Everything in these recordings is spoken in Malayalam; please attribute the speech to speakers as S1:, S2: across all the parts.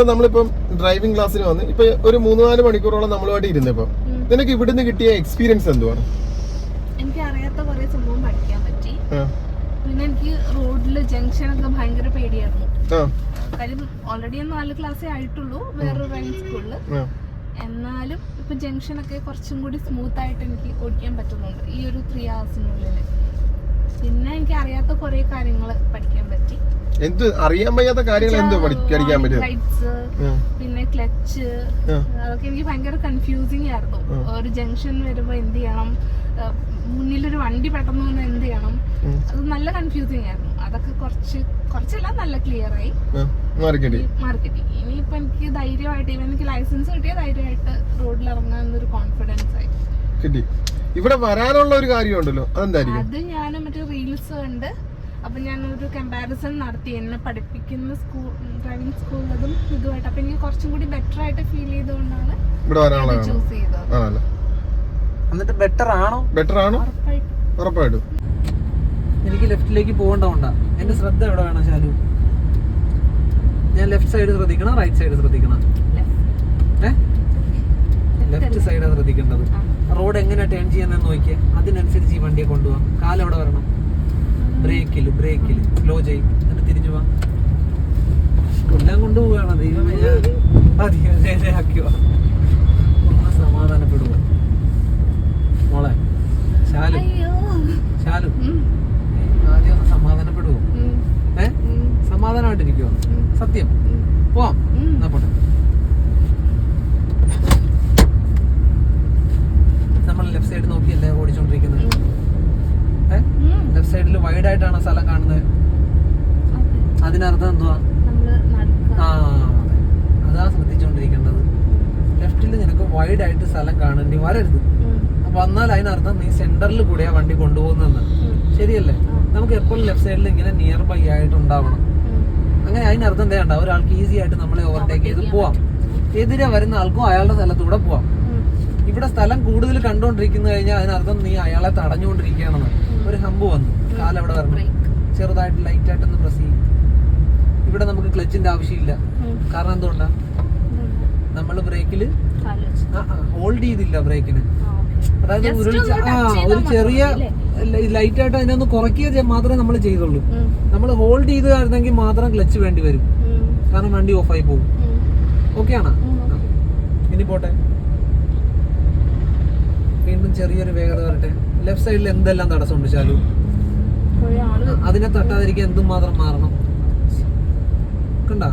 S1: ഇപ്പൊ നമ്മളിപ്പം ഡ്രൈവിംഗ് ക്ലാസ്സിന് വന്ന് ഇപ്പൊ ഒരു മൂന്ന് നാല് മണിക്കൂറോളം നമ്മളുമായിട്ട് ഇരുന്നു ഇപ്പം. നിനക്ക് ഇവിടുന്ന് കിട്ടിയ എക്സ്പീരിയൻസ് എന്തുവാണ്?
S2: എനിക്ക് അറിയാത്ത കുറെ സംഭവം പഠിക്കാൻ പറ്റി. പിന്നെ എനിക്ക് റോഡിൽ ജംഗ്ഷനൊക്കെ ഭയങ്കര പേടിയായിരുന്നു. കാര്യം ഓൾറെഡി നാല് ക്ലാസ്സേ ആയിട്ടുള്ളൂ വേറൊരു ഡ്രൈവിംഗ് സ്കൂളിൽ. എന്നാലും ഇപ്പൊ ജംഗ്ഷനൊക്കെ കുറച്ചും കൂടി സ്മൂത്ത് ആയിട്ട് എനിക്ക് ഓടിക്കാൻ പറ്റുന്നുണ്ട് ഈ ഒരു ത്രീ ഹവേഴ്സിനുള്ളിൽ പിന്നെ എനിക്ക് അറിയാത്ത കുറെ കാര്യങ്ങൾ പഠിക്കാൻ പറ്റി.
S1: എന്ത് അറിയാൻ വയ്യാത്ത കാര്യങ്ങൾ എന്ത് പഠിക്കാൻ പറ്റും?
S2: പിന്നെ ക്ലച്ച് അതൊക്കെ എനിക്ക് ഭയങ്കര കൺഫ്യൂസിങ് ആയിരുന്നു. ഒരു ജംഗ്ഷൻ വരുമ്പോ എന്ത് ചെയ്യണം? മുന്നിലൊരു വണ്ടി പെട്ടെന്ന് വന്ന് എന്ത് ചെയ്യണം? അത് നല്ല കൺഫ്യൂസിങ് ആയിരുന്നു. അതൊക്കെ കുറച്ച് കുറച്ചല്ല നല്ല ക്ലിയർ ആയി. മാർക്കറ്റിംഗ് ഇനിയിപ്പോ എനിക്ക് ധൈര്യമായിട്ട് ഇവ എനിക്ക് ലൈസൻസ് കിട്ടിയ ധൈര്യമായിട്ട് റോഡിൽ ഇറങ്ങാൻ ഒരു കോൺഫിഡൻസ് ആയി.
S1: കിട്ടി. ഇവിടെ വരാനുള്ള ഒരു കാര്യമുണ്ടല്ലോ. അതെന്തായിരിക്കും?
S2: അത് ഞാൻ മറ്റേ റീൽസ് കണ്ട് അപ്പൊ ഞാൻ ഒരു കമ്പാരിസൺ നടത്തി. എന്നെ പഠിപ്പിക്കുന്ന സ്കൂൾ ഡ്രൈവിംഗ് സ്കൂളിലതും ഇതുമായിട്ട്. അപ്പം എനിക്ക് കുറച്ചും കൂടി ബെറ്റർ ആയിട്ട് ഫീൽ ചെയ്തുകൊണ്ടാണ് ചൂസ് ചെയ്തത്.
S3: എന്നിട്ട് ബെറ്റർ ആണോ?
S1: ബെറ്റർ ആണോ?
S2: ഉറപ്പായിട്ടും.
S1: ഉറപ്പായിട്ടും.
S3: എനിക്ക് ലെഫ്റ്റിലേക്ക് പോകേണ്ടതുകൊണ്ടാ എന്റെ ശ്രദ്ധ എവിടെ വേണം ശാലു ഞാൻ ലെഫ്റ്റ് സൈഡ് ശ്രദ്ധിക്കണം റൈറ്റ് സൈഡ് ശ്രദ്ധിക്കണം? ഏ? ലെഫ്റ്റ് സൈഡാണ് ശ്രദ്ധിക്കേണ്ടത്. റോഡ് എങ്ങനെ ടേൺ ചെയ്യുന്നതെന്ന് നോക്കിയേ. അതിനനുസരിച്ച് ഈ വണ്ടിയെ കൊണ്ടുപോകാം കാലെവിടെ വരണം? ബ്രേക്കിൽ ബ്രേക്കിൽ സ്ലോ ചെയ്യും. എന്നിട്ട് തിരിഞ്ഞു പോവാം എല്ലാം കൊണ്ടുപോവുകയാണ്. ദൈവമേ ഞാൻ അധികം നേരെയാക്കിയോ ഒന്ന് സമാധാനപ്പെടുക മോളെ ശാലു. ശാലു. ആദ്യം ഒന്ന് സമാധാനപ്പെടുവോ? ഏ? സമാധാനമായിട്ടിരിക്കുവോ? സത്യം. പോവാം. എന്നാ പോട്ടെ നമ്മൾ ലെഫ്റ്റ് സൈഡ് നോക്കിയല്ലേ ഓടിച്ചോണ്ടിരിക്കുന്നത് ഏ
S2: ഉം.
S3: ലെഫ്റ്റ് സൈഡിൽ വൈഡ് ആയിട്ടാണ് സ്ഥലം കാണുന്നത്
S2: അതെ.
S3: അതിനർത്ഥം എന്തുവാ? ആ അതാ ശ്രദ്ധിച്ചുകൊണ്ടിരിക്കേണ്ടത് ലെഫ്റ്റിൽ നിനക്ക് വൈഡ് ആയിട്ട് സ്ഥലം കാണേണ്ടി വരരുത്. അപ്പൊ എന്നാൽ അതിനർത്ഥം നീ സെന്ററിൽ കൂടെയാ വണ്ടി
S2: കൊണ്ടുപോകുന്ന
S3: ശരിയല്ലേ? നമുക്ക് എപ്പോഴും ലെഫ്റ്റ് സൈഡിൽ ഇങ്ങനെ നിയർ ബൈ ആയിട്ട് ഉണ്ടാവണം. അങ്ങനെ അതിനർത്ഥം എന്താ ഒരാൾക്ക് ഈസി ആയിട്ട് നമ്മളെ ഓവർടേക്ക് ചെയ്ത് പോവാം. എതിരെ വരുന്ന ആൾക്കും അയാളുടെ സ്ഥലത്തൂടെ പോവാം. ഇവിടെ സ്ഥലം കൂടുതൽ കണ്ടുകൊണ്ടിരിക്കുന്ന കഴിഞ്ഞാൽ അതിനർത്ഥം നീ അയാളെ തടഞ്ഞുകൊണ്ടിരിക്കുകയാണെന്ന് ഒരു ഹമ്പ് വന്നു. കാലെവിടെ വരണം. ചെറുതായിട്ട് ലൈറ്റ് ആയിട്ടൊന്ന് പ്രസ് ചെയ്യും. ഇവിടെ നമുക്ക് ക്ലച്ചിന്റെ ആവശ്യമില്ല. കാരണം എന്തുകൊണ്ടാ. നമ്മൾ ബ്രേക്കിൽ ഹോൾഡ് ചെയ്തില്ല ബ്രേക്കിന്. അതായത് ഉരുളിച്ച ആ ഒരു ചെറിയ ലൈറ്റ് ആയിട്ട് അതിനൊന്ന് കുറയ്ക്കുക മാത്രമേ നമ്മൾ ചെയ്തുള്ളൂ. നമ്മൾ ഹോൾഡ് ചെയ്തായിരുന്നെങ്കിൽ മാത്രം ക്ലച്ച് വേണ്ടി വരും. കാരണം വണ്ടി ഓഫായി പോകും. ഓക്കെ. ആണോ ഇനി പോട്ടെ. വീണ്ടും ചെറിയൊരു വേഗത വരട്ടെ. ലെഫ്റ്റ് സൈഡിൽ എന്തെല്ലാം തടസ്സമുണ്ട് ശാലു?
S2: ആൾ
S3: അതിനെ തട്ടാതിരിക്കാൻ എന്തും മാത്രം മാറണം. കണ്ട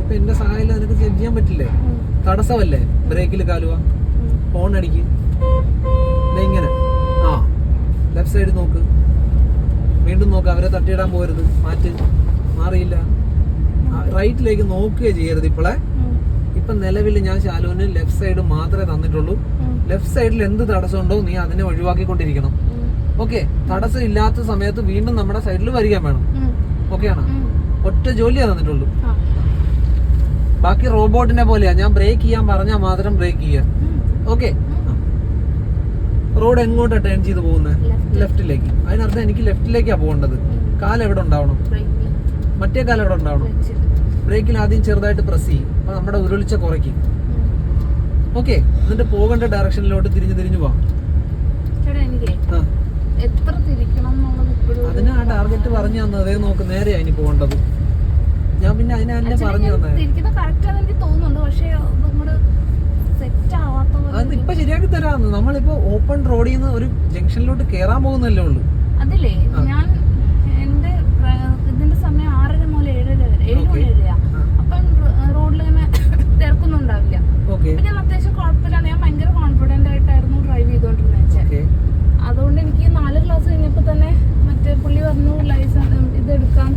S3: ഇപ്പൊ എന്റെ സഹായം നിനക്ക് സെറ്റ് ചെയ്യാൻ പറ്റില്ലേ? തടസ്സമല്ലേ? ബ്രേക്കിൽ കാലുക
S2: ഉം,
S3: ഫോൺ അടിക്ക്. ഇങ്ങനെ. ആ ലെഫ്റ്റ് സൈഡ് നോക്ക്. വീണ്ടും നോക്ക്. അവരെ തട്ടിയിടാൻ പോരുത്. മാറ്റ്. മാറിയില്ല. റൈറ്റിലേക്ക് നോക്കുകയോ ചെയ്യരുത് ഇപ്പളെ. ഇപ്പൊ നിലവിൽ ഞാൻ ശാലുവിന് ലെഫ്റ്റ് സൈഡ് മാത്രമേ തന്നിട്ടുള്ളൂ. ലെഫ്റ്റ് സൈഡിൽ എന്ത് തടസ്സമുണ്ടോ നീ അതിനെ ഒഴിവാക്കിക്കൊണ്ടിരിക്കണം.
S2: കൊണ്ടിരിക്കണം
S3: ഓക്കെ തടസ്സം ഇല്ലാത്ത സമയത്ത് വീണ്ടും നമ്മുടെ സൈഡിൽ വരികയാണ് വേണം. ഓക്കെ ആണോ. ഒറ്റ ജോലിയാ തന്നിട്ടുള്ളൂ. ബാക്കി റോബോട്ടിനെ പോലെയാ. ഞാൻ ബ്രേക്ക് ചെയ്യാൻ പറഞ്ഞാൽ മാത്രം ബ്രേക്ക്
S2: ചെയ്യാ.
S3: ഓക്കെ. റോഡ് എങ്ങോട്ടാ ടേൺ ചെയ്ത് പോകുന്നത്. ലെഫ്റ്റിലേക്ക് അതിനർത്ഥം എനിക്ക് ലെഫ്റ്റിലേക്കാ പോകേണ്ടത്.
S2: കാൽ
S3: കാൽ എവിടെ ഉണ്ടാവണം? മറ്റേ കാൽ എവിടെ ഉണ്ടാവണം. ബ്രേക്കിൽ ആദ്യം ചെറുതായിട്ട് പ്രസ് ചെയ്യും. അപ്പൊ നമ്മുടെ ഉരുളിച്ച കുറയ്ക്കും. ഓക്കെ. എന്നിട്ട് പോകേണ്ട ഡയറക്ഷനിലോട്ട് തിരിഞ്ഞു തിരിഞ്ഞു പോവാം. ആ.
S2: എത്ര തിരിക്കണം എന്നുള്ളത് ഇപ്പോഴും
S3: അതിന് ആ ടാർഗറ്റ് പറഞ്ഞു തന്നത്. അതേ നോക്ക് നേരെ ഇനി പോകേണ്ടത്. ഞാൻ പിന്നെ അതിനെ തന്നെ പറഞ്ഞു
S2: ഞാൻ
S3: തന്നെ
S2: തിരിക്കുന്നത് കറക്റ്റ് ആണെന്ന് എനിക്ക് തോന്നുന്നുണ്ട്. പക്ഷേ അങ്ങോട്ട് സെറ്റ് ആവാത്ത പോലെ
S3: അത് ഇപ്പൊ ശരിയാക്കി തരാന്ന് നമ്മളിപ്പോ ഓപ്പൺ റോഡിൽ നിന്ന് ഒരു ജംഗ്ഷനിലോട്ട് കേറാൻ പോകുന്നല്ലേ ഉള്ളൂ.
S2: അതില്ലേ. ഞാൻ എന്റെ പ്ര- ഇതിന്റെ സമയം ആറര മുതൽ ഏഴര വരെ ഏഴ്
S3: Okay.
S2: മണി വരെയാ
S3: ആ.
S2: അപ്പം റോഡിൽ ഇങ്ങനെ തിരക്കൊന്നും ഉണ്ടാവില്ല
S3: ഓക്കെ
S2: അപ്പൊ ഞാൻ അത്യാവശ്യം കുഴപ്പമില്ലാണ്ട് ഞാൻ ഭയങ്കര കോൺഫിഡന്റ് ആയിട്ടായിരുന്നു ഡ്രൈവ് ചെയ്തോണ്ടിരുന്നത്
S3: ഓക്കെ
S2: അതുകൊണ്ട് എനിക്ക് നാല് ക്ലാസ് കഴിഞ്ഞപ്പോ തന്നെ മറ്റേ പുള്ളി പറഞ്ഞു ലൈസൻസ് ഇത് എടുക്കാം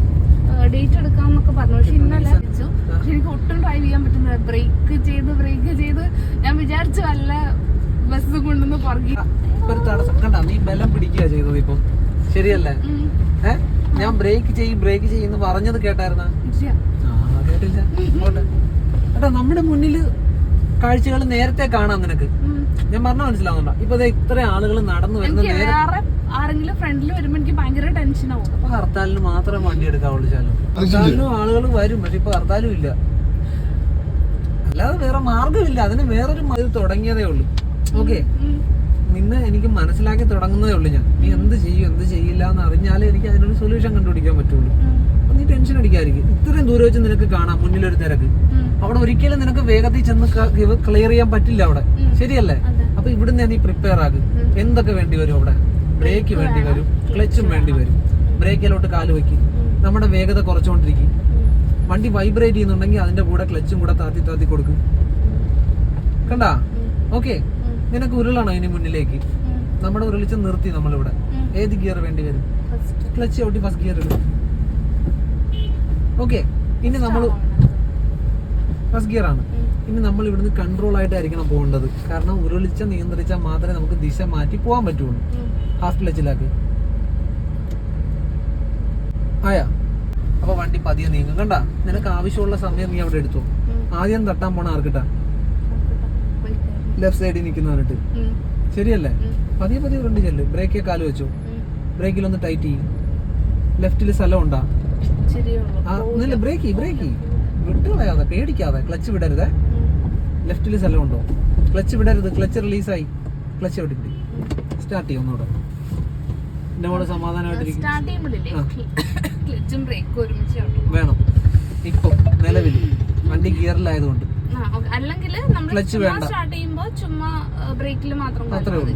S2: ഡേറ്റ് എടുക്കാം എന്നൊക്കെ പറഞ്ഞു പക്ഷെ ഇന്നലെ വെച്ചു പക്ഷെ എനിക്ക് ഒട്ടും ഡ്രൈവ് ചെയ്യാൻ പറ്റുന്നില്ല ബ്രേക്ക് ചെയ്ത് ബ്രേക്ക് ചെയ്ത് ഞാൻ വിചാരിച്ചു വല്ല കൊണ്ടുവന്ന് പുറകെ
S3: ഇപ്പൊ ഒരു തടസ്സം കണ്ട? നീ ബലം പിടിക്കുക ചെയ്തത് ഇപ്പൊ. ശരിയല്ലേ? ഏ? ഞാൻ ബ്രേക്ക് ചെയ്യും ബ്രേക്ക് ചെയ്യുന്ന പറഞ്ഞത് കേട്ടായിരുന്ന. കേട്ടില്ല. എടാ നമ്മുടെ മുന്നിൽ കാഴ്ചകൾ നേരത്തെ കാണാം നിനക്ക്. ഞാൻ പറഞ്ഞ മനസ്സിലാവുന്നുണ്ടോ? ഇപ്പൊ ദേ ഇത്ര ആളുകൾ നടന്നു വരുന്ന നേരെ
S2: ആരെങ്കിലും ഫ്രണ്ടിൽ വരുമ്പോ എനിക്ക് ഭയങ്കര ടെൻഷൻ ആവും.
S3: അപ്പൊ ഹർത്താലിന് മാത്രമേ വണ്ടി എടുക്കാവുള്ളൂ ചാലും. ഹർത്താലിനും ആളുകൾ വരും പക്ഷെ ഇപ്പൊ ഹർത്താലും ഇല്ല. അല്ലാതെ വേറെ മാർഗമില്ല അതിന് വേറൊരു മതി തുടങ്ങിയതേ ഉള്ളൂ. ഓക്കെ. നിന്ന് എനിക്ക് മനസ്സിലാക്കി തുടങ്ങുന്നതേ ഉള്ളൂ ഞാൻ. നീ എന്ത് ചെയ്യും എന്ത് ചെയ്യില്ല എന്ന് അറിഞ്ഞാലേ എനിക്ക് അതിനൊരു സൊല്യൂഷൻ കണ്ടുപിടിക്കാൻ പറ്റുള്ളൂ. അപ്പൊ നീ ടെൻഷൻ അടിക്കാതിരിക്കും. ഇത്രയും ദൂരം വെച്ച് നിനക്ക് കാണാം മുന്നിലൊരു തിരക്ക്. അവിടെ ഒരിക്കലും നിനക്ക് വേഗത്തിൽ ചെന്ന് ക്ലിയർ ചെയ്യാൻ പറ്റില്ല അവിടെ. ശരിയല്ലേ. അപ്പൊ ഇവിടുന്ന് നീ പ്രിപ്പയർ ആകും എന്തൊക്കെ വേണ്ടി വരും അവിടെ? ബ്രേക്ക് വേണ്ടി വരും. ക്ലച്ചും വേണ്ടി വരും. ബ്രേക്കിലോട്ട് കാൽ വെക്കും. നമ്മുടെ വേഗത കുറച്ചുകൊണ്ടിരിക്കും. വണ്ടി വൈബ്രേറ്റ് ചെയ്യുന്നുണ്ടെങ്കിൽ അതിന്റെ കൂടെ ക്ലച്ചും കൂടെ താത്തി താത്തി കൊടുക്കും. കണ്ടാ? ഓക്കെ നിനക്ക് ഉരുളാണോ ഇനി മുന്നിലേക്ക്. നമ്മുടെ ഉരുളിച്ച് നിർത്തി നമ്മളിവിടെ. ഏത് ഗിയർ വേണ്ടി വരും? ക്ലച്ച് ഔട്ടി ഫസ്റ്റ് ഗിയർ ഇടും. ഓക്കെ ഇനി നമ്മൾ ഫസ്റ്റ് ഗിയർ ആണ്. ഇനി നമ്മൾ ഇവിടുന്ന് കൺട്രോൾ ആയിട്ടായിരിക്കണം പോകേണ്ടത്. കാരണം ഉരുളിച്ച നിയന്ത്രിച്ചാൽ മാത്രമേ നമുക്ക് ദിശ മാറ്റി പോകാൻ പറ്റുള്ളൂ. ഹാഫ് ക്ലച്ചിലാക്കി ആയാ? അപ്പൊ വണ്ടി പതിയെ നീങ്ങും. കണ്ട? നിനക്ക് ആവശ്യമുള്ള സമയം നീ അവിടെ എടുത്തു. ആദ്യം തട്ടാൻ പോണ ആർക്കിട്ടാ. ലെഫ്റ്റ് സൈഡിൽ നിൽക്കുന്ന
S2: പറഞ്ഞിട്ട്.
S3: ശരിയല്ലേ? പതിയെ പതിയെ ഫ്രണ്ട് ചെല്ല്. ബ്രേക്കേ കാൽ വെച്ചു.
S2: ബ്രേക്കിൽ
S3: ഒന്ന് ടൈറ്റ് ചെയ്യും. ലെഫ്റ്റിൽ സ്ഥലം ഉണ്ടാ. നല്ല ബ്രേക്ക് ബ്രേക്ക് വിട്ടുകളയാതെ പേടിക്കാതെ ക്ലച്ച് വിടരുത്. ലെഫ്റ്റിൽ സ്ഥലം ഉണ്ടോ? ക്ലച്ച് വിടരുത്. ക്ലച്ച് റിലീസായി ക്ലച്ച് വിട്ടിട്ട് സ്റ്റാർട്ട് ചെയ്യും ഒന്നുകൂടെ. എന്റെ മോൾ സമാധാനമായിട്ടിരിക്കും
S2: ക്ലച്ചും.
S3: വേണം. ഇപ്പം നിലവിൽ വണ്ടി ഗിയറിലായതുകൊണ്ട്.
S2: അല്ലെങ്കിൽ ചുമ്മാ
S3: വേണ്ട.
S2: ചുമ്മാ ബ്രേക്കിൽ മാത്രം
S3: അത്രേ. ഉള്ളൂ.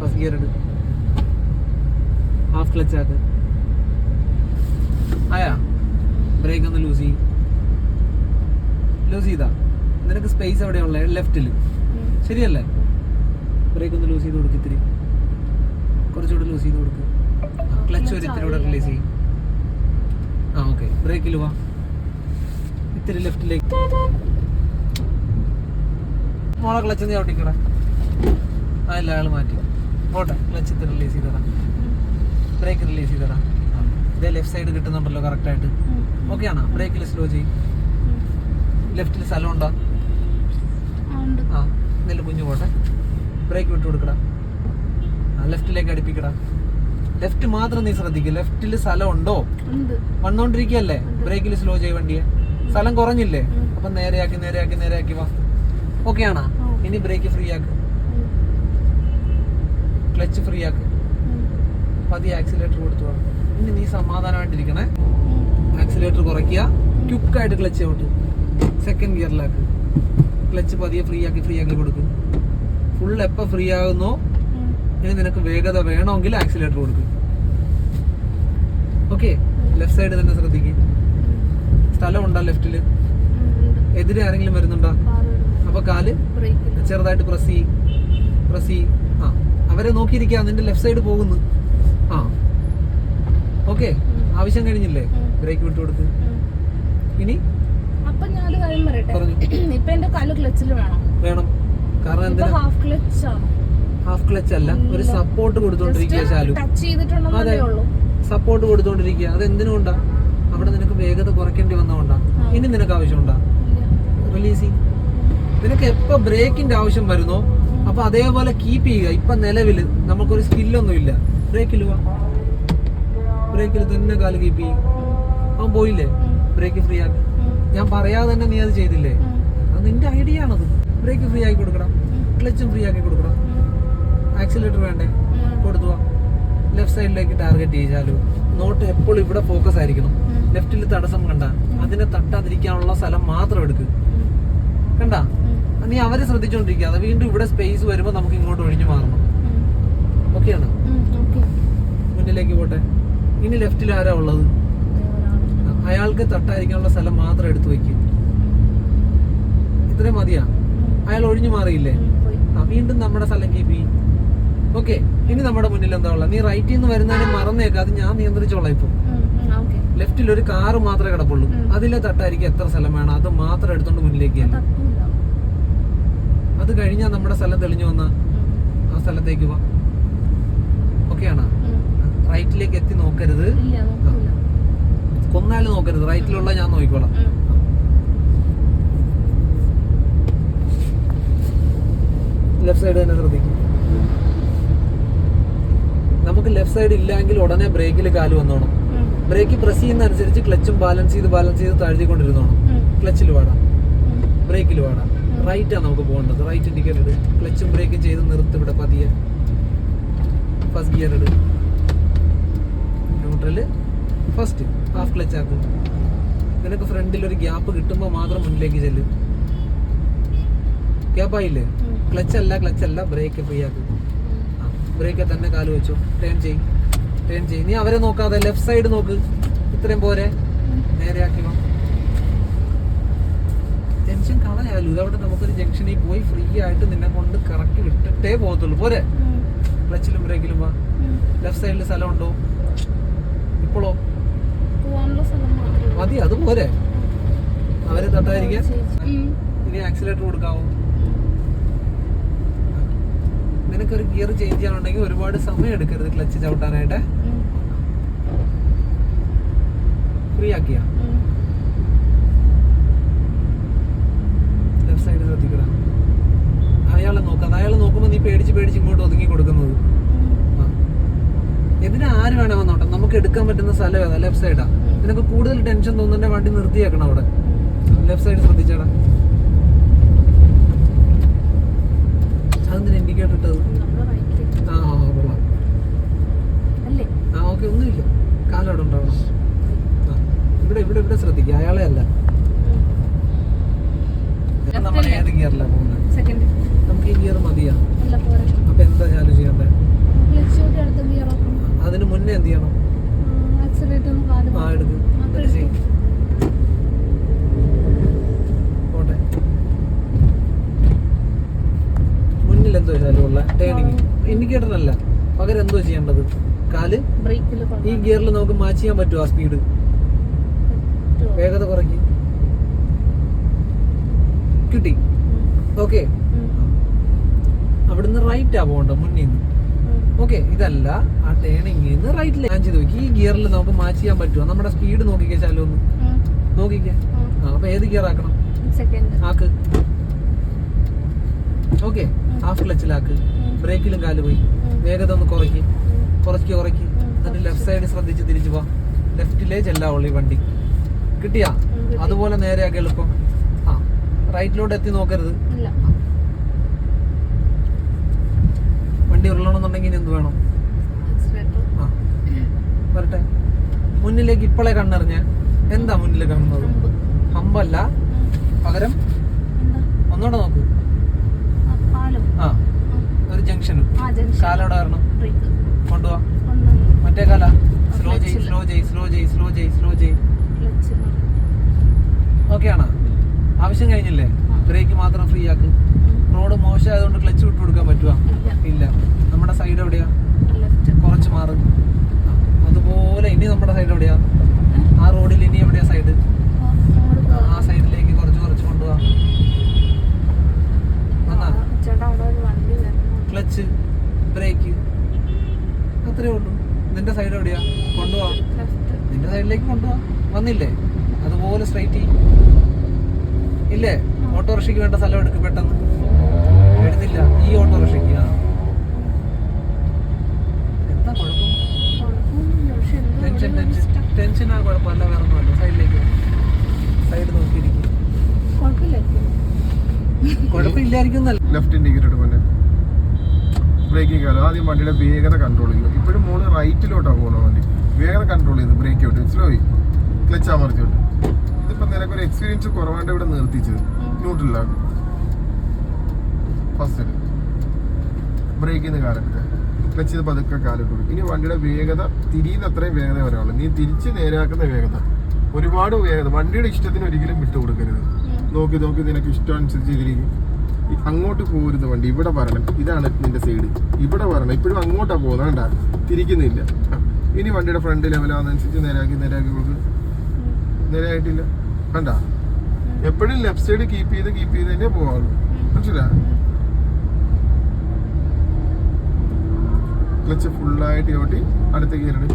S3: ഫസ്റ്റ് ഗിയർ ഇട് ഹാഫ് ക്ലച്ച് ആക്ക്. ആയാ ബ്രേക്ക് ഒന്ന് ലൂസ് ചെയ്യും. ലൂസ് ചെയ്താ. നിനക്ക് സ്പേസ് എവിടെയുള്ള ലെഫ്റ്റിൽ ശരിയല്ലേ? ബ്രേക്ക് ഒന്ന് ലൂസ് ചെയ്ത് കൊടുക്ക് ഇത്തിരി. കുറച്ചുകൂടെ ലൂസ് ചെയ്ത് കൊടുക്ക്. ക്ലച്ച് ഒരു ഇത്തിരി കൂടെ റിലീസ് ചെയ്യും. ആ ഓക്കെ ബ്രേക്കിൽ വാ. ഇത്തിരി ലെഫ്റ്റിലേക്ക് മോളെ ക്ലച്ച് നീ ഔട്ടിക്കട ആ ഇല്ല അയാൾ മാറ്റി. പോട്ടെ ക്ലച്ച് ഇത് റിലീസ് ചെയ്തടാ. ബ്രേക്ക് റിലീസ് ചെയ്തടാ. ഇതേ ലെഫ്റ്റ് സൈഡ് കിട്ടുന്നുണ്ടല്ലോ കറക്റ്റ് ആയിട്ട്. ഓക്കെ ആണോ? ബ്രേക്കിൽ സ്ലോ ചെയ്യും. ലെഫ്റ്റിൽ സ്ഥലം ഉണ്ടോ?
S2: ആ,
S3: നെല്ല് കുഞ്ഞു പോട്ടെ. ബ്രേക്ക് വിട്ട് കൊടുക്കടാ. ആ ലെഫ്റ്റിലേക്ക് അടുപ്പിക്കടാ. ലെഫ്റ്റ് മാത്രം നീ ശ്രദ്ധിക്കുക ലെഫ്റ്റിൽ സ്ഥലം ഉണ്ടോ. വന്നോണ്ടിരിക്കല്ലേ ബ്രേക്കിൽ സ്ലോ ചെയ്യ വണ്ടിയെ. സ്ഥലം കുറഞ്ഞില്ലേ. അപ്പൊ നേരെയാക്കി നേരെയാക്കി നേരെയാക്കി വാ. ഓക്കെ. ആണോ ഇനി ബ്രേക്ക് ഫ്രീ ആക്ക് ക്ലച്ച് ഫ്രീ ആക്ക്. പതി ആക്സിലേറ്റർ കൊടുത്തു ഇനി നീ സമാധാനമായിട്ടിരിക്കണേ. ആക്സിലേറ്റർ കുറയ്ക്കുക. ക്യുക്കായിട്ട് ക്ലച്ച് ഔട്ട്. സെക്കൻഡ് ഗിയറിലാക്ക് ക്ലച്ച് പതിയെ ഫ്രീ ആക്കി ഫ്രീ ആക്കി കൊടുക്കും. ഫുൾ എപ്പോൾ ഫ്രീ ആകുന്നോ ഇനി നിനക്ക് വേഗത വേണമെങ്കിൽ ആക്സിലേറ്റർ കൊടുക്കും. ഓക്കെ? ലെഫ്റ്റ് സൈഡ് തന്നെ ശ്രദ്ധിക്കും. സ്ഥലം ഉണ്ടോ ലെഫ്റ്റിൽ
S2: ഉം.
S3: എതിരെ ആരെങ്കിലും വരുന്നുണ്ടോ?
S2: കാറ് വരുന്നു.
S3: അപ്പൊ
S2: കാൽ.
S3: ചെറുതായിട്ട് പ്രസ് ചെയ്യും. പ്രസ് ചെയ്യും. ആ അവരെ നോക്കിയിരിക്കുക നിന്റെ ലെഫ്റ്റ് സൈഡ് പോകുന്നു. ആ. ഓക്കെ ആവശ്യം കഴിഞ്ഞില്ലേ? ബ്രേക്ക് വിട്ടു കൊടുത്ത്. ഇനി?
S2: അപ്പൊ ഞാനൊരു കാര്യം പറയട്ടെ. ഇപ്പൊ എന്റെ കാൽ ക്ലച്ചിൽ വേണം.
S3: വേണം. കാരണം എന്തിനാ?
S2: Half clutch.
S3: ഹാഫ് ക്ലച്ച് അല്ല ഒരു സപ്പോർട്ട് കൊടുത്തോണ്ടിരിക്കുക ശാലു. അതെ. സപ്പോർട്ട് കൊടുത്തോണ്ടിരിക്കുക അത് എന്തിനുകൊണ്ടാ അവിടെ നിനക്ക് വേഗത കുറയ്ക്കേണ്ടി വന്നതുകൊണ്ടാ. ഇനി നിനക്ക് ആവശ്യം ആവശ്യമുണ്ടാ?
S2: ഇല്ല.
S3: നിനക്ക് എപ്പൊ ബ്രേക്കിന്റെ ആവശ്യം വരുന്നോ അപ്പൊ അതേപോലെ കീപ്പ് ചെയ്യുക. ഇപ്പൊ നിലവിൽ നമുക്കൊരു സ്കില്ലൊന്നും ഇല്ല. ബ്രേക്കിൽ വാ ബ്രേക്കിൽ തന്നെ കാൽ കീപ്പ് ചെയ്യും. അവൻ പോയില്ലേ? ബ്രേക്ക് ഫ്രീ ആക്കി. ഞാൻ പറയാതെ തന്നെ നീ അത് ചെയ്തില്ലേ? അത് നിന്റെ ഐഡിയ ആണത്. ബ്രേക്ക് ഫ്രീ ആക്കി കൊടുക്കണം. ക്ലച്ചും ഫ്രീ ആക്കി കൊടുക്കണം. ആക്സിലേറ്റർ വേണ്ടേ. കൊടുത്തു ലെഫ്റ്റ് സൈഡിലേക്ക് ടാർഗറ്റ് ചെയ്താലും. നോട്ട് എപ്പോഴും ഇവിടെ ഫോക്കസ് ആയിരിക്കണം. ലെഫ്റ്റിൽ തടസ്സം കണ്ട. അതിനെ തട്ടാതിരിക്കാനുള്ള സ്ഥലം മാത്രം
S2: എടുക്കുക.
S3: കണ്ട?
S2: ഉം.
S3: നീ അവരെ അത് വീണ്ടും ഇവിടെ സ്പേസ് വരുമ്പോൾ നമുക്ക് ഇങ്ങോട്ട് ഒഴിഞ്ഞു മാറണം. ഓക്കെയാണ്
S2: ഓക്കേ.
S3: മുന്നിലേക്ക് പോട്ടെ. ഇനി ലെഫ്റ്റിൽ ആരാ ഉള്ളത്? അയാൾക്ക് തട്ടായിരിക്കാനുള്ള സ്ഥലം മാത്രം എടുത്തു വെക്ക്. ഇത്രയും മതിയാ? അയാൾ ഒഴിഞ്ഞു മാറിയില്ലേ? ആ വീണ്ടും നമ്മുടെ സ്ഥലം കീപ്പ് ചെയ്യും. ഓക്കെ ഇനി നമ്മുടെ മുന്നിൽ എന്താ ഉള്ളത്? നീ റൈറ്റിൽ നിന്ന് വരുന്നതിന് മറന്നേക്കാം. അത് ഞാൻ നിയന്ത്രിച്ചോളാം ഇപ്പൊ. ലെഫ്റ്റിൽ ഒരു കാറ് മാത്രമേ കിടപ്പുള്ളൂ. അതിലെ തട്ടായിരിക്കും എത്ര സ്ഥലം വേണം. അത് മാത്രം എടുത്തോണ്ട് മുന്നിലേക്ക്. അത് കഴിഞ്ഞാൽ നമ്മുടെ സ്ഥലം തെളിഞ്ഞു വന്ന് ആ സ്ഥലത്തേക്ക് വാ. ഓക്കെയാണ്? റൈറ്റിലേക്ക് എത്തി നോക്കരുത്. കൊന്നാലും നോക്കരുത്. റൈറ്റിലുള്ള ഞാൻ നോക്കിക്കോളാം. ലെഫ്റ്റ് സൈഡ് തന്നെ ശ്രദ്ധിക്കും. നമുക്ക് ലെഫ്റ്റ് സൈഡ് ഇല്ലെങ്കിൽ ഉടനെ ബ്രേക്കിൽ കാൽ വന്നോണം. ബ്രേക്ക് പ്രസ് ചെയ്യുന്ന അനുസരിച്ച് ക്ലച്ചും ബാലൻസ് ചെയ്ത് ബാലൻസ് ചെയ്ത് താഴ്ത്തിക്കൊണ്ടിരുന്നോണം. ക്ലച്ചിൽ പാടാം ബ്രേക്കിൽ പാടാം റൈറ്റാണ് നമുക്ക് പോകേണ്ടത്. റൈറ്റ് ഇൻഡിക്കേറ്റർ ഇട്. ക്ലച്ചും ബ്രേക്കും ചെയ്ത് നിർത്ത് ഇവിടെ പതിയെ. ഫസ്റ്റ് ഗിയർ ഇട്. ന്യൂട്രൽ ഫസ്റ്റ് ഹാഫ് ക്ലച്ച് ആക്കും. നിനക്ക് ഫ്രണ്ടിൽ ഒരു ഗ്യാപ്പ് കിട്ടുമ്പോൾ മാത്രം മുന്നിലേക്ക് ചെല്ല്. ഗ്യാപ്പായില്ലേ ക്ലച്ച് അല്ല ക്ലച്ച് അല്ല ബ്രേക്ക് ഫ്രീ ആക്കും. ബ്രേക്കിൽ തന്നെ കാൽ വെച്ചു. ടേൺ ചെയ് ടേൺ ചെയ് നീ അവരെ നോക്കാതെ ലെഫ്റ്റ് സൈഡ് നോക്ക്. ഇത്രയും പോരെ. നേരെ ആക്കിക്കോ ടെൻഷൻ കളയാലോ. ഇതവിടെ നമുക്കൊരു ജംഗ്ഷനിൽ പോയി ഫ്രീ ആയിട്ട് നിന്നെ കൊണ്ട് കറക്റ്റ് വിട്ടിട്ടേ പോകത്തുള്ളൂ. പോരെ. ക്ലച്ചിലും ബ്രേക്കിലും വാ. ലെഫ്റ്റ് സൈഡിൽ സ്ഥലമുണ്ടോ? ഇപ്പോഴോ
S2: ഇപ്പോളോ
S3: മതി അത് പോരെ. അവരെ
S2: തട്ടായിരിക്കാൻ.
S3: ഇനി ആക്സിലേറ്റർ കൊടുക്കാവോ? നിനക്കൊരു ഗിയർ ചേഞ്ച് ചെയ്യാനുണ്ടെങ്കിൽ ഒരുപാട് സമയം എടുക്കരുത് ക്ലച്ച് ചവിട്ടാനായിട്ട്. ഫ്രീ ആക്കിയാ
S2: ഉം.
S3: ലെഫ്റ്റ് സൈഡ് ശ്രദ്ധിക്കട. അയാളെ നോക്കാം അയാളെ നോക്കുമ്പോൾ നീ പേടിച്ച് പേടിച്ച് ഇങ്ങോട്ട് ഒതുങ്ങി കൊടുക്കുന്നത്. എന്തിനാ ആര് വേണേ വന്നോട്ടെ? നമുക്ക് എടുക്കാൻ പറ്റുന്ന സ്ഥലം ഏതാ? ലെഫ്റ്റ് സൈഡാ നിനക്ക് കൂടുതൽ ടെൻഷൻ തോന്നുന്നുണ്ടെ വണ്ടി നിർത്തിയേക്കണം അവിടെ. ലെഫ്റ്റ് സൈഡ് ശ്രദ്ധിച്ചേടാ. അതെന്തിനാ ഇൻഡിക്കേറ്റർ ഇട്ടത്? ആ ആ, കൊള്ളാം.
S2: അല്ലേ?
S3: ആ ഓക്കെ ഒന്നുമില്ല. കാലവിടെ ഉണ്ടാവണം. ഇവിടെ ഇവിടെ ഇവിടെ ശ്രദ്ധിക്കുക അയാളെ അല്ല. നമ്മൾ ഏത് ഗിയറിലാണ് പോകുന്നത്
S2: സെക്കൻഡ്
S3: നമുക്ക് ഈ ഗിയർ മതിയാ. അപ്പൊ എന്താ ചാലു ചെയ്യണ്ടേ? അതിന് മുന്നേ എന്ത് ചെയ്യണം? ആ എടുക്ക്.
S2: മാത്രം
S3: എന്നിട്ട് ചെയ്യ്. പോട്ടെ. മുന്നിൽ എന്തോ ചാലു ഉള്ള ടേണിങ് ഇൻഡിക്കേറ്റർ പകരം എന്തോ ചെയ്യേണ്ടത്?
S2: കാൽ?
S3: ഈ ഗിയറിൽ നമുക്ക് മാച്ച് ചെയ്യാൻ പറ്റുമോ ആ സ്പീഡ് വേഗത കുറയ്ക്ക്. കിട്ടി ഓക്കെ അവിടുന്ന് റൈറ്റാ പോകണ്ട മുന്നിൽ നിന്ന് ഓക്കെ ഇതല്ല. ആ ടേണിംഗ് നിന്ന് റൈറ്റിൽ ഞാൻ ചെയ്ത് നോക്കി. ഈ ഗിയറിൽ നമുക്ക് മാച്ച് ചെയ്യാൻ പറ്റുമോ നമ്മുടെ സ്പീഡ് നോക്കിക്കേ ചാലു ഒന്ന്. നോക്കിക്കേ. ആ അപ്പൊ ഏത് ഗിയർ ആക്കണം? ആക്ക്. ഓക്കെ ഹാഫ് ക്ലച്ചിലാക്ക് ബ്രേക്കിലും കാൽ പോയി. വേഗത ഒന്ന് കുറയ്ക്ക്. കുറയ്ക്ക് കുറയ്ക്ക്. എന്നിട്ട് ലെഫ്റ്റ് സൈഡ് ശ്രദ്ധിച്ച് തിരിച്ചു പോ ലെഫ്റ്റിലേ ചെല്ലാവുള്ളൂ ഈ വണ്ടി. കിട്ടിയാ? അതുപോലെ നേരെയാക്കി എളുപ്പം. റൈറ്റിലോട്ട് എത്തി നോക്കരുത്. വണ്ടി ഉരുളണമെന്നുണ്ടെങ്കിൽ എന്ത് വേണം? ആ. വരട്ടെ. മുന്നിലേക്ക് ഇപ്പോഴേ കണ്ണറിഞ്ഞ. എന്താ മുന്നിൽ കാണുന്നത്? ഹമ്പല്ല പകരം? ഒന്നുകൂടെ നോക്കൂ.
S2: ആ,
S3: ഒരു ജംഗ്ഷനും. കാലോടെ വരണം? കൊണ്ടുപോവാ മറ്റേ കാല. സ്ലോ ചെയ് സ്ലോ ചെയ് സ്ലോ ചെയ് സ്ലോ ചെയ് സ്ലോ ചെയ്. ഓക്കെ ആണോ? ആവശ്യം കഴിഞ്ഞില്ലേ? ബ്രേക്ക് മാത്രം ഫ്രീ ആക്ക്. റോഡ് മോശമായതുകൊണ്ട് ക്ലച്ച് വിട്ടു കൊടുക്കാൻ പറ്റുമോ
S2: ഇല്ല.
S3: നമ്മുടെ സൈഡ് എവിടെയാ? കുറച്ച് മാറ്. അതുപോലെ ഇനി നമ്മുടെ സൈഡ് എവിടെയാ? ആ റോഡിൽ ഇനി എവിടെയാ സൈഡ് ആ സൈഡിലേക്ക് കുറച്ച് കുറച്ച് കൊണ്ടുപോവാ ക്ലച്ച് ബ്രേക്ക് അത്രേ ഉള്ളൂ. നിന്റെ സൈഡ് എവിടെയാ? കൊണ്ടുപോവാ നിന്റെ സൈഡിലേക്ക് കൊണ്ടുപോവാ വന്നില്ലേ? അതുപോലെ സ്ട്രൈറ്റ് ഇല്ലേ? ഓട്ടോറിക്ഷയ്ക്ക് വേണ്ട സ്ഥലം എടുക്ക് പെട്ടെന്ന്. എടുത്തില്ല. ഈ ഓട്ടോറിക്ഷയ്ക്ക്. ആ. എന്താ കുഴപ്പം? Tension tension. കുഴപ്പമല്ല വേറെ ഒന്നുമല്ല. സൈഡിലേക്ക്. സൈഡ് നോക്കിയിരിക്കും.
S2: കുഴപ്പമില്ലായിരിക്കും
S3: കുഴപ്പമില്ലായിരിക്കും എന്നല്ല.
S1: ലെഫ്റ്റ് ഇൻഡിക്കേറ്റർ പോലെ ബ്രേക്കിംഗ് കാലം ആദ്യം വണ്ടിയുടെ വേഗത കൺട്രോൾ ചെയ്യും ഇപ്പോഴും മോൾ റൈറ്റിലോട്ടാണ് പോകുന്നത് വണ്ടി. വേഗത കൺട്രോൾ ചെയ്ത് ബ്രേക്ക് ഔട്ട് സ്ലോ ക്ലച്ച് അമർത്തിയോട്ട് നിനക്ക് ഒരു എക്സ്പീരിയൻസ് കുറവാണ്ട് ഇവിടെ നിർത്തിച്ചത് ന്യൂട്രലാണ് ഫസ്റ്റ് ബ്രേക്ക് നിന്ന് കാലത്ത്. ക്ലച്ച് ചെയ്ത് പതുക്കെ കാലിട്ട് കൊടുക്കും. ഇനി വണ്ടിയുടെ വേഗത തിരിയുന്ന അത്രയും വേഗത വരാനുള്ളൂ. നീ തിരിച്ച് നേരാക്കുന്ന വേഗത. ഒരുപാട് വേഗത. വണ്ടിയുടെ ഇഷ്ടത്തിന് ഒരിക്കലും വിട്ടു കൊടുക്കരുത്. നോക്കി നോക്കി നിനക്ക് ഇഷ്ടം അനുസരിച്ച് ഇതിരിക്കും അങ്ങോട്ട് പോരുത് വണ്ടി. ഇവിടെ വരണം. ഇതാണ് നിന്റെ സൈഡ് ഇവിടെ വരണം. ഇപ്പോഴും അങ്ങോട്ടാ പോകുന്നത്. തിരിക്കുന്നില്ല. ഇനി വണ്ടിയുടെ ഫ്രണ്ട് ലെവലാണെന്നനുസരിച്ച് നേരാക്കി നേരാക്കി കൊടുക്കും. നേരെയായിട്ടില്ല. കണ്ട? എപ്പോഴും ലെഫ്റ്റ് സൈഡ് കീപ്പ് ചെയ്ത് കീപ്പ് ചെയ്ത് തന്നെ പോവാറുള്ളൂ. മനസ്സിലാ ക്ലച്ച് ഫുള്ളായിട്ട് ചവിട്ടി അടുത്ത ഗിയറിന്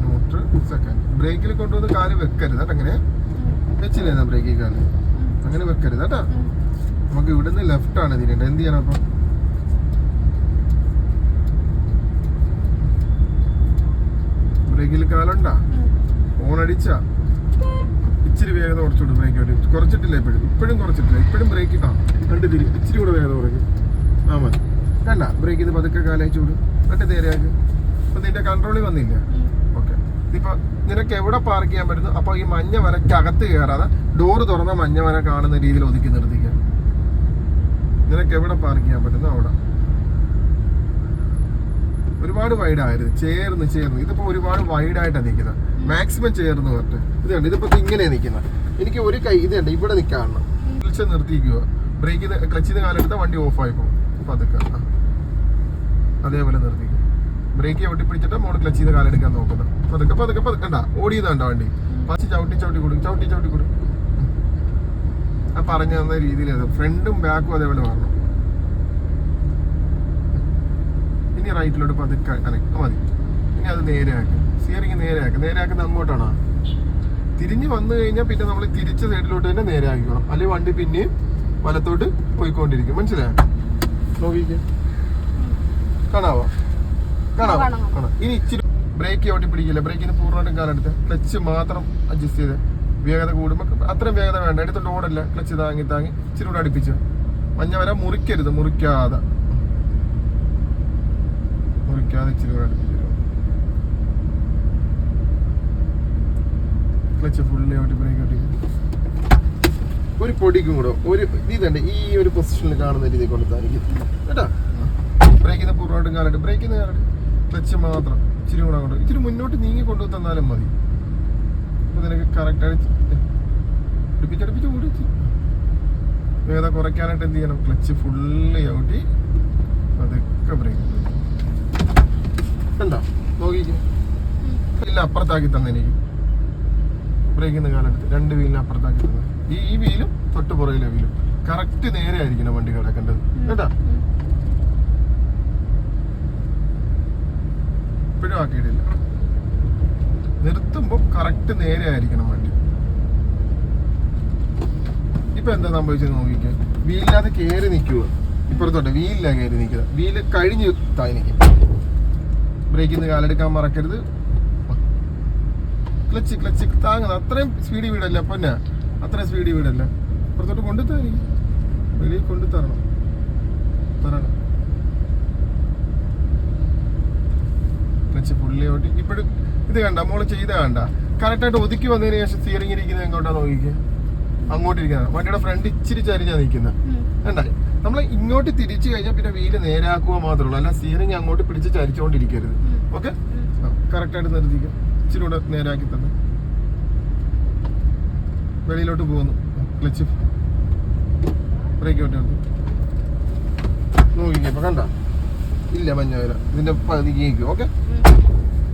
S1: ന്യൂട്രൽ സെക്കൻഡ് ബ്രേക്കിൽ കൊണ്ടുവന്ന് കാൽ വെക്കരുത് കേട്ടോ അങ്ങനെ. വെച്ചില്ലേ ബ്രേക്കിൽ കാൽ? അങ്ങനെ വെക്കരുത് കേട്ടോ. നമുക്ക് ഇവിടുന്ന് ലെഫ്റ്റ് ആണ് തിരിയേണ്ടത് എന്ത് ചെയ്യണം അപ്പം? ബ്രേക്കിൽ കാലുണ്ടാ? ഫോൺ ഓണടിച്ച ഇച്ചിരി വേഗത കുറച്ചുകൂടി ബ്രേക്ക് ആയിട്ട് കുറച്ചിട്ടില്ല ഇപ്പോഴും. ഇപ്പോഴും കുറച്ചിട്ടില്ല. ഇപ്പോഴും ബ്രേക്ക് ആ രണ്ട് തിരി. ഇച്ചിരി കൂടെ വേഗത കുറയ്ക്കും. ആ മതി. വേണ്ട ബ്രേക്ക് ചെയ്ത് പതുക്കെ കാലയച്ചു വിടും മറ്റേ നേരെയാക്ക് അപ്പം നിന്റെ കൺട്രോളിൽ വന്നില്ല. ഓക്കെ ഇപ്പൊ നിനക്ക് എവിടെ പാർക്ക് ചെയ്യാൻ പറ്റുന്നു? അപ്പോൾ ഈ മഞ്ഞ വരയ്ക്കകത്ത് കയറാതെ ഡോറ് തുറന്ന മഞ്ഞ വര കാണുന്ന രീതിയിൽ ഒതുക്കി നിർത്തിക്കാം. നിനക്ക് എവിടെ പാർക്ക് ചെയ്യാൻ പറ്റുന്നു? അവിടെ. ഒരുപാട് വൈഡ് ആയിരുന്നു ചേർന്ന് ചേർന്ന്. ഇതിപ്പോ ഒരുപാട് വൈഡ് ആയിട്ടാണ് നിൽക്കുന്നത് മാക്സിമം ചേർന്ന് പറഞ്ഞിട്ട്. ഇത് കണ്ട്? ഇതിപ്പോ ഇങ്ങനെ നിൽക്കുന്നത് എനിക്ക് ഒരു കൈ ഇത് കണ്ട്? ഇവിടെ നിൽക്കാണ് വിളിച്ച് നിർത്തിക്കുക ബ്രേക്ക് ക്ലച്ചിൽ കാലം കാലെടുത്താൽ വണ്ടി ഓഫ് ആയി പോകും. പതുക്കെ. അതേപോലെ നിർത്തിക്കുക ബ്രേക്ക് ചവിട്ടി പിടിച്ചിട്ട് ക്ലച്ച് ക്ലച്ചിൽ കാലം കാലെടുക്കാൻ നോക്കുന്നത് പതുക്കെ പതുക്കെ പതുക്കണ്ട ഓടിയതാണ്ട വണ്ടി? പച്ച ചവിട്ടി ചവിട്ടി കൊടുക്കും. ചവിട്ടി ചവിട്ടി കൊടുക്കും. ആ പറഞ്ഞു തന്ന രീതിയിൽ ഫ്രണ്ടും ബാക്കും അതേപോലെ വരണം ഇനി റൈറ്റിലോട്ട് പതുക്കെ അനക്ക മതി. ഇനി അത് നേരെയാക്കും. സ്റ്റിയറിംഗ് നേരെയാക്കും. നേരെയാക്കുന്നത് അങ്ങോട്ടാണ്. തിരിഞ്ഞ് വന്നു കഴിഞ്ഞാൽ പിന്നെ നമ്മൾ തിരിച്ച് സൈഡിലോട്ട് തന്നെ നേരെ ആക്കിക്കണം അല്ലെങ്കിൽ വണ്ടി പിന്നെയും വലത്തോട്ട് പോയിക്കൊണ്ടിരിക്കും. മനസ്സിലായോ? നോക്കിക്കേ. കാണാവോ? കാണാവോ?
S2: കാണാം,
S1: ഇനി ഇച്ചിരി ബ്രേക്ക് ചവിട്ടി പിടിക്കില്ല? ബ്രേക്കിന് പൂർണമായിട്ടും കാലെടുത്ത് ക്ലച്ച് മാത്രം അഡ്ജസ്റ്റ് ചെയ്ത് വേഗത കൂടുമ്പോൾ അത്രയും വേഗത വേണ്ട. എടുത്തോട്ട് ഓടല്ല. ക്ലച്ച് താങ്ങി താങ്ങി ഇച്ചിരി കൂടെ അടുപ്പിച്ച്. മഞ്ഞ വര മുറിക്കരുത്. മുറിക്കാതെ. മുറിക്കാതെ ഇച്ചിരി കൂടെ ക്ലച്ച് ഫുള്ളി ഔട്ടി ബ്രേക്ക് ഔട്ടി ഒരു പൊടിക്കും കൂടെ ഒരു ഇത് തന്നെ ഈ ഒരു പൊസിഷനിൽ കാണുന്ന രീതി കൊടുത്തായിരിക്കും കേട്ടാ? ചെയ്ത പൂർണമായിട്ടും കാലട്ട് ചെയ്ത കാലട്ട് ക്ലച്ച് മാത്രം ഇച്ചിരി കൂടെ കൊണ്ട് ഇച്ചിരി മുന്നോട്ട് നീങ്ങി കൊണ്ടു തന്നാലും മതി. അപ്പൊ നിനക്ക് കറക്റ്റായിട്ട് അടുപ്പിച്ചടുപ്പിച്ച് ഓടിച്ച് വേദ കുറയ്ക്കാനായിട്ട് എന്ത് ചെയ്യണം? ക്ലച്ച് ഫുള്ളി ഔട്ടി അതൊക്കെ ബ്രേക്ക് കണ്ടോ നോക്കിക്കേ. വീലിന് അപ്പുറത്താക്കി തന്നെ എനിക്ക്. ബ്രേക്കിന്ന് കാലെടുത്ത്. രണ്ട് വീലിന് അപ്പുറത്താക്കി തന്നെ. ഈ ഈ വീലും തൊട്ട് പുറകിലെ വീലും. കറക്റ്റ് നേരെ ആയിരിക്കണം വണ്ടി കിടക്കേണ്ടത്. കേട്ടാ? ഇപ്പോഴും ആക്കിയിട്ടില്ല. നിർത്തുമ്പോൾ കറക്റ്റ് നേരെ ആയിരിക്കണം വണ്ടി. ഇപ്പൊ എന്താ സംഭവിച്ചത് നോക്കിക്കേ. വീലില്ലാതെ കയറി നിൽക്കുക ഇപ്പുറത്തോട്ടെ വീലില്ലാതെ കയറി നിൽക്കുക വീൽ കഴിഞ്ഞ് തായി നിൽക്കും. ബ്രേക്കിൽ നിന്ന് കാലെടുക്കാൻ മറക്കരുത്. ക്ലച്ച് ക്ലച്ച് താങ്ങുന്നത് അത്രയും സ്പീഡ് വീടല്ല പൊന്ന. അത്രയും സ്പീഡ് വീടല്ല. പുറത്തോട്ട് കൊണ്ടു തരി വെളിയിൽ കൊണ്ടു തരണം. തരണം ക്ലച്ച് പുള്ളി ഓട്ടി. ഇപ്പോഴും ഇത് കണ്ട മോൾ ചെയ്ത കണ്ട. കറക്റ്റായിട്ട് ഒതുക്കി വന്നതിന് ശേഷം സ്റ്റിയറിംഗ് ഇരിക്കുന്നത് എങ്ങോട്ടാ നോക്കിക്കേ? അങ്ങോട്ടിരിക്കുന്നത്. വണ്ടിയുടെ ഫ്രണ്ട് ഇച്ചിരി ചരിഞ്ഞാ നിൽക്കുന്നത് കണ്ടായി നമ്മൾ ഇങ്ങോട്ട് തിരിച്ചു കഴിഞ്ഞാൽ പിന്നെ വീൽ നേരാക്കുക മാത്രമേ ഉള്ളൂ അല്ല സീറിങ് അങ്ങോട്ട് പിടിച്ച് ചരിച്ചുകൊണ്ടിരിക്കരുത് ഓക്കെ? കറക്റ്റായിട്ട് നിർത്തിക്കും. ഇച്ചിരി കൂടെ നേരാക്കി തന്നെ. വെളിയിലോട്ട് പോകുന്നു. ക്ലച്ച്. ബ്രേക്ക് പറ്റുന്നുണ്ട് നോക്കിക്കേ ഇപ്പൊ കണ്ട? ഇല്ല മഞ്ഞവര ഇതിന്റെ പതിക്കും ഓക്കെ?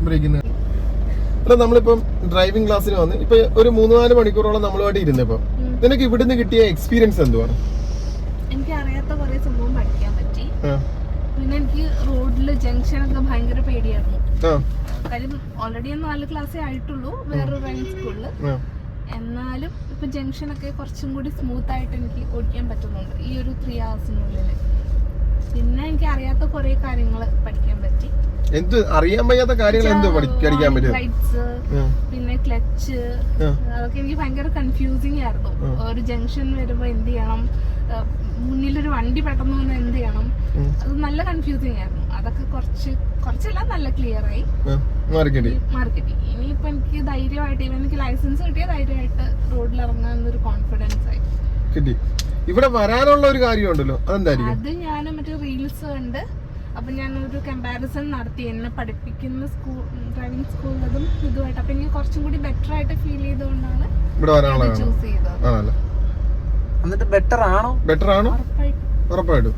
S1: ബ്രേക്കിന്ന് അല്ല നമ്മളിപ്പം ഡ്രൈവിംഗ് ക്ലാസ്സിന് വന്ന് ഇപ്പൊ ഒരു മൂന്ന് നാല് മണിക്കൂറോളം നമ്മളുമായിട്ട് ഇരുന്നിപ്പോ നിനക്ക് ഇവിടുന്ന് കിട്ടിയ എക്സ്പീരിയൻസ് എന്തുവാണ്
S2: എനിക്ക് അറിയാത്ത കുറെ സംഭവം പഠിക്കാൻ പറ്റി
S1: ആ,
S2: പിന്നെ എനിക്ക് റോഡിൽ ജംഗ്ഷനൊക്കെ ഭയങ്കര പേടിയായിരുന്നു. കാര്യം ഓൾറെഡി നാല് ക്ലാസ്സേ ആയിട്ടുള്ളൂ വേറൊരു ഡ്രൈവിംഗ് സ്കൂളിൽ. എന്നാലും ഇപ്പൊ ജംഗ്ഷനൊക്കെ കുറച്ചും കൂടി സ്മൂത്ത് ആയിട്ട് എനിക്ക് ഓടിക്കാൻ പറ്റുന്നുണ്ട് ഈ ഒരു ത്രീ ഹവേഴ്സിനുള്ളിൽ പിന്നെ എനിക്ക് അറിയാത്ത കുറെ കാര്യങ്ങൾ പഠിക്കാൻ പറ്റി.
S1: എന്ത് അറിയാൻ വയ്യാത്ത കാര്യങ്ങൾ എന്ത് പഠിക്കാൻ പറ്റും?
S2: പിന്നെ ക്ലച്ച് അതൊക്കെ എനിക്ക് ഭയങ്കര കൺഫ്യൂസിങ് ആയിരുന്നു. ഒരു ജംഗ്ഷൻ വരുമ്പോൾ എന്ത് ചെയ്യണം? മുന്നിൽ മുന്നിലൊരു വണ്ടി പെട്ടെന്ന് വന്ന് എന്ത് ചെയ്യണം? അത് നല്ല കൺഫ്യൂസിങ് ആയിരുന്നു. അതൊക്കെ കുറച്ച് കുറച്ചല്ല നല്ല ക്ലിയർ ആയി. മാർക്കറ്റിംഗ് ഇനിയിപ്പോ എനിക്ക് ധൈര്യമായിട്ട് ഇവൻ എനിക്ക് ലൈസൻസ് കിട്ടിയ ധൈര്യമായിട്ട് റോഡിൽ ഇറങ്ങാൻ ഒരു കോൺഫിഡൻസ് ആയി.
S1: കിട്ടി. ഇവിടെ വരാനുള്ള ഒരു കാര്യം കാര്യമുണ്ടല്ലോ. അതെന്തായിരിക്കും?
S2: അത് ഞാൻ മറ്റേ റീൽസ് കണ്ട് അപ്പൊ ഞാൻ ഒരു കമ്പാരിസൺ നടത്തി. എന്നെ പഠിപ്പിക്കുന്ന സ്കൂൾ ഡ്രൈവിംഗ് സ്കൂളിലതും ഇതുമായിട്ട്. അപ്പൊ എനിക്ക് കുറച്ചും കൂടി ബെറ്റർ ആയിട്ട് ഫീൽ ചെയ്തുകൊണ്ടാണ്
S1: ഇവിടെ വരാനുള്ള
S2: ചൂസ് ചെയ്തത്.
S1: ആണല്ലോ?
S3: എന്നിട്ട് ബെറ്റർ ആണോ?
S1: ബെറ്റർ ആണോ? ഉറപ്പായിട്ടും.